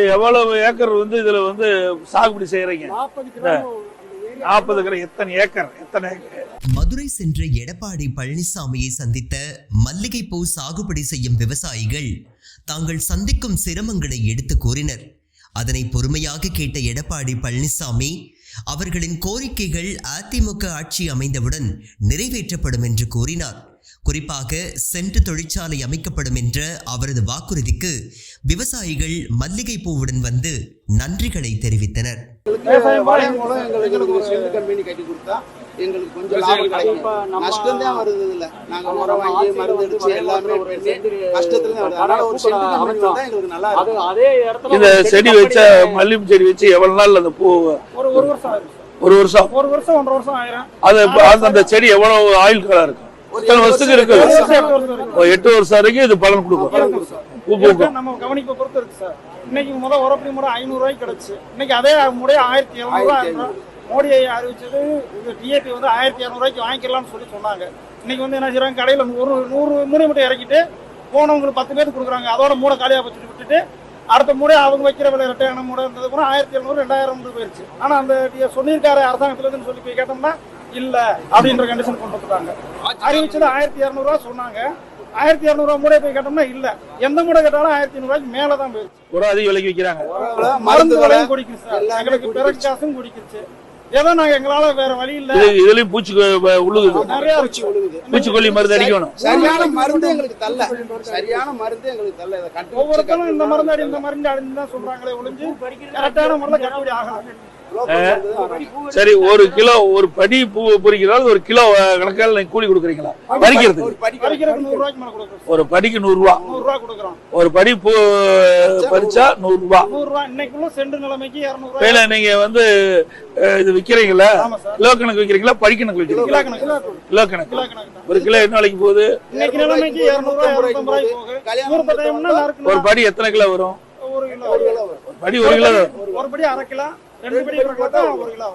எவ்வளவு ஏக்கர் வந்து இதுல வந்து சாகுபடி செய்யறீங்க? நாற்பது கிலோ எத்தனை ஏக்கர்? எத்தனை ஏக்கர்? மதுரை சென்ற எடப்பாடி பழனிசாமியை சந்தித்த மல்லிகைப்பூ சாகுபடி செய்யும் விவசாயிகள் தாங்கள் சந்திக்கும் சிரமங்களை எடுத்து கூறினர். அதனை பொறுமையாக கேட்ட எடப்பாடி பழனிசாமி அவர்களின் கோரிக்கைகள் அதிமுக ஆட்சி அமைந்தவுடன் நிறைவேற்றப்படும் என்று கூறினார். குறிப்பாக சென்ட் தொழிற்சாலை அமைக்கப்படும் என்ற அவரது வாக்குறுதிக்கு விவசாயிகள் மல்லிகைப்பூவுடன் வந்து நன்றிகளை தெரிவித்தனர். எங்களுக்கு கொஞ்சம் லாபம் கிடைக்கும். நஷ்டம் தான் வருது நாங்க வாங்கி மருந்து அடிச்சு எல்லாமே தான் வருது அதனால ஒரு எங்களுக்கு நல்லா இருக்கும். அதே இடத்துல இந்த செடி வச்ச மல்லிகை செடி வச்சு எவ்வளவு நாள் அந்த பூ ஒரு ஒரு வருஷம் ஒரு வருஷம்? ஒரு வருஷம் ஒன்றரை வருஷம் ஆயிரும். அது அந்த- செடி எவ்வளவு ஆயுள் காலம் இருக்கும்? எத்தனை வருஷத்துக்கு இருக்கு? எட்டு வருஷம் வரைக்கும் இது பலன் கொடுக்கும். நம்ம கவனிப்பை பொறுத்து இருக்கு சார். இன்னைக்கு முத உரப்படி முறை ஐநூறு ரூபாய்க்கு கிடைச்சு. இன்னைக்கு அதே முறை ஆயிரத்தி எழுநூறுவா மோடி அறிவிச்சது இது டிஏபி வந்து ஆயிரத்தி இரநூறுவாய்க்கு வாங்கிக்கலாம்னு சொல்லி சொன்னாங்க. இன்னைக்கு வந்து என்ன செய்றாங்க கடையில் ஒரு நூறு மூணு மட்டும் இறக்கிட்டு போனவங்களுக்கு பத்து பேருக்கு கொடுக்குறாங்க. அதோட மூடை காலியாக வச்சுட்டு விட்டுட்டு அடுத்த முறை அவங்க வைக்கிற விலை ரெட்டையான மூடை இருந்தது கூட ஆயிரத்தி எழுநூறு ரெண்டாயிரம் போயிருச்சு. ஆனால் அந்த சொல்லியிருக்காரு அரசாங்கத்துல இருந்து சொல்லி போய் கேட்டோம்னா இல்ல அப்படின்ற கண்டிஷன் கொண்டு வந்துட்டாங்க. அறிவிச்சது ஆயிரத்தி இரநூறுவா சொன்னாங்க. ஆயிரத்தி இரநூறுவா மூடை போய் கேட்டோம்னா இல்ல. எந்த மூடை கேட்டாலும் ஆயிரத்தி ஐநூறுவாய்க்கு மேல தான் போயிருச்சு உரம் அதிக விலைக்கு விற்கிறாங்க மருந்து மருந்து விலை விலையும் குடிக்குது சார். எங்களுக்கு பிறகு கூடிக்கிச்சு. காசும் குடிக்குச்சு. ஏதோ நாங்க எங்களால வேற வழி இல்ல. இது இதுலயும் பூச்சி உள்ளுகுது நிறைய பூச்சி விழுகுது பூச்சிக்கொல்லி மருந்து அடிக்கணும். சரியான மருந்து எங்களுக்கு தரல. சரியான மருந்து எங்களுக்கு கண்டுபிடிச்சு ஒவ்வொருத்தரும் இந்த மருந்து அடி இந்த மருந்து அடின்னு தான் சொல்றாங்களே ஒளிஞ்சு கரெக்டான முறையில் கட்டுப்படி ஆகலாம் சரி ஒரு கிலோ ஒரு படி பூ பொறிக்கிறாலும் ஒரு கிலோ கணக்கால் நீங்க கூலி கொடுக்குறீங்களா? பறிக்கிறதுக்கு ஒரு படிக்கு நூறு ஒரு படி பூ பறிச்சா நூறு ரூபா. வேலை நீங்க வந்து இது விற்கிறீங்களா கிலோ கணக்கு விக்கிறீங்களா? படி கணக்கு விக்கிறீங்களா? கிலோ கணக்கு. ஒரு கிலோ என்ன விலைக்கு போகுது? ஒரு படி எத்தனை கிலோ வரும்? ஒரு படி ஒரு கிலோ ஒரு படி அரை கிலோ ரெண்டு படி பார்த்தா ஒரு கிலோ